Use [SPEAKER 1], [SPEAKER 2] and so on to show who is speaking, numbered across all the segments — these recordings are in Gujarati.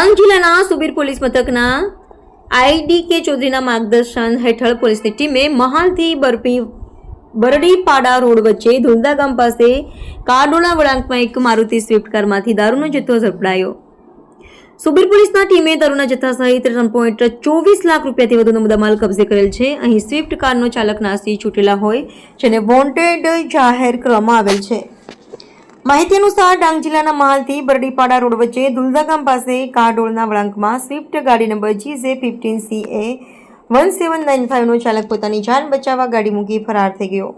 [SPEAKER 1] ડાંગ જિલ્લાના સુબીર પોલીસ મથકના આઈડી કે ચૌધરીના માર્ગદર્શન હેઠળ પોલીસની ટીમે મહાલથી બરપી બરડીપાડા રોડ વચ્ચે ધુંધા ગામ પાસે કારડોળા વળાંકમાં એક મારુતિ સ્વિફ્ટ કારમાંથી દારૂનો જથ્થો ઝડપડાયો સુબીર પોલીસના ટીમે દારૂના જથ્થા સહિત ત્રણ પોઈન્ટ ચોવીસ લાખ રૂપિયાથી વધુનો મુદ્દામાલ કબજે કરેલ છે. અહીં સ્વિફ્ટ કારનો ચાલક નાસી છૂટેલા હોય, જેને વોન્ટેડ જાહેર કરવામાં આવેલ છે. માહિતી અનુસાર ડાંગ જિલ્લાના મહાલથી બરડીપાડા રોડ વચ્ચે દુલદા ગામ પાસે કારડોળના વળાંકમાં સ્વિફ્ટ ગાડી number G J fifteen C A one seven nine ફાઇવનો ચાલક પોતાની જાન બચાવવા ગાડી મૂકી ફરાર થઈ ગયો.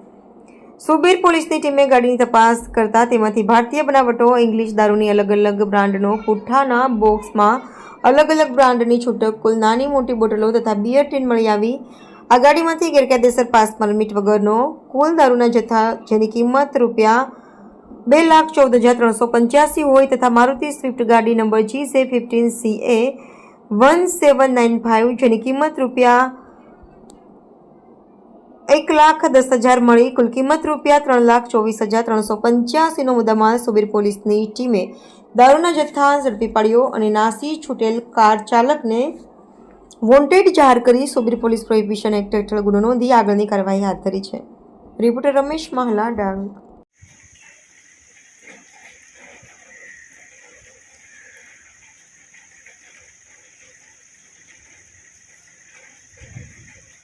[SPEAKER 1] સુબીર પોલીસની ટીમે ગાડીની તપાસ કરતા તેમાંથી ભારતીય બનાવટો, ઇંગ્લિશ દારૂની અલગ અલગ બ્રાન્ડનો પુઠ્ઠાના બોક્સમાં અલગ અલગ બ્રાન્ડની છૂટક, કુલ નાની મોટી બોટલો તથા બિયર ટીન મળી આવી. આ ગાડીમાંથી ગેરકાયદેસર પાસ પરમિટ વગરનો કુલ દારૂના જથ્થા જેની કિંમત રૂપિયા બે લાખ ચૌદ હજાર ત્રણસો પંચ્યાસી હોય તથા મારુતિ સ્વિફ્ટ ગાડી નંબર જી સે fifteen C A one seven nine five જેની કિંમત રૂપિયા એક લાખ દસ હજાર મળી. કુલ કિંમત રૂપિયા ત્રણ લાખ ચોવીસ હજાર ત્રણસો પંચ્યાસીનો મુદ્દામાલ સુબીર પોલીસની ટીમે દારૂના જથ્થા ઝડપી પાડ્યો અને નાસી છૂટેલ કાર ચાલકને વોન્ટેડ જાહેર કરી સુબીર પોલીસ પ્રોહિબિશન એક્ટ હેઠળ ગુનો નોંધી આગળની કાર્યવાહી હાથ ધરી છે. રિપોર્ટર રમેશ મહલા ડાંગ.